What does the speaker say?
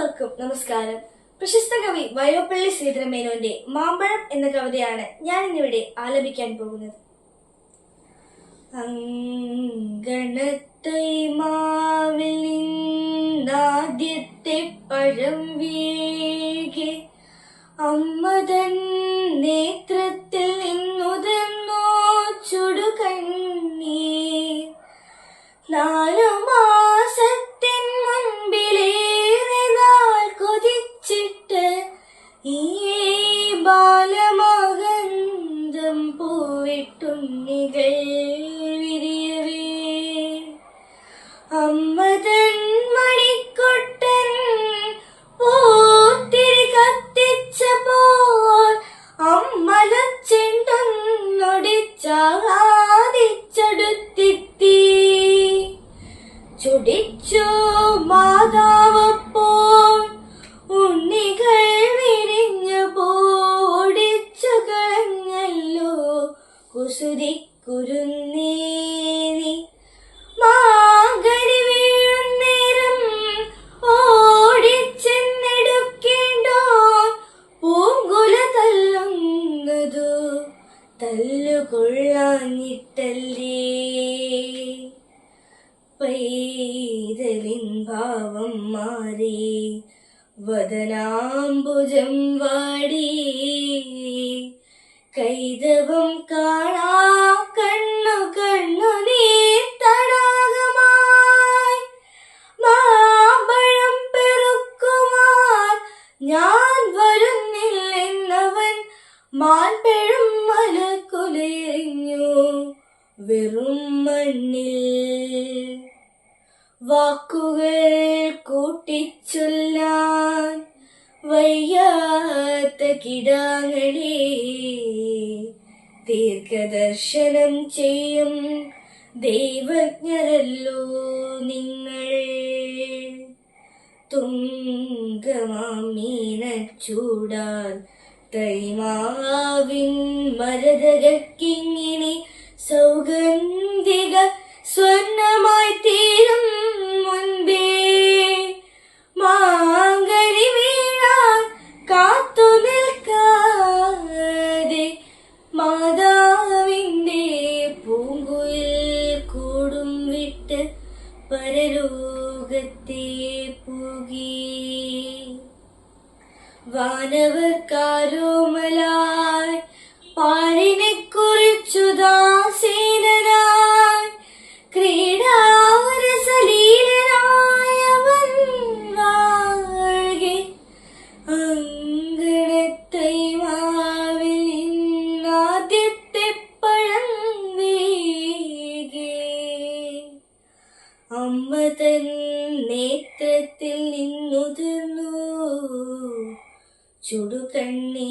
എല്ലാവർക്കും നമസ്കാരം. പ്രശസ്ത കവി വയോപ്പള്ളി ശ്രീധരമേനോന്റെ മാമ്പഴം എന്ന കവിതയാണ് ഞാൻ ഇന്നിവിടെ ആലപിക്കാൻ പോകുന്നത്. അങ്കണത്തൈ മാവിൽ നിന്നാദ്യത്തെ പഴം വീകെ അമ്മതൻ നേത്രത്തിൽ നിന്നുതന്നോ ചുടുകണ്ണീർ. നാലു ബാലമകന്തം പൂവിട്ടുണ്ണികൾ കുസുതി കുരുന്നേനി. മാകരി വീഴുന്നേരം ഓടിച്ചെന്നെടുക്കേണ്ടോ? പൂങ്കുല തല്ലുന്നതു തല്ലുകൊള്ളാഞ്ഞിട്ടല്ലേ? പൈതലിൻ ഭാവം മാറി വദനാംബുജം വാടി. കൈതവം കാണാ മണ്ണിൽ വാക്കുകൾ കൂട്ടിച്ചൊല്ലാൻ വയ്യാത്ത കിടാങ്ങളെ ദീർഘദർശനം ചെയ്യും ദൈവജ്ഞരല്ലോ നിങ്ങൾ. തുങ്കമാമീന ചൂടാൽ തൈമാവിൻ മരതകക്കിങ്ങിനെ സൗഗന്ധിക സ്വർണമായി തീരും മുൻപേ. മാങ്കരി വീഴാൻ കാത്തു നിൽക്കാതെ മാതാവിന്റെ പൂങ്കുയിൽ കൂടും വിട്ട് പരലോകത്തെ പൂകി. വാനവർക്കാരോമലായി അങ്കണത്തൈ മാവിൽ ഇന്നാദ്യത്തെ പഴം വീകെ അമ്മ തൻ നേത്രത്തിൽ നിന്നുതിർന്നു. ചുടുകണ്ണീർ.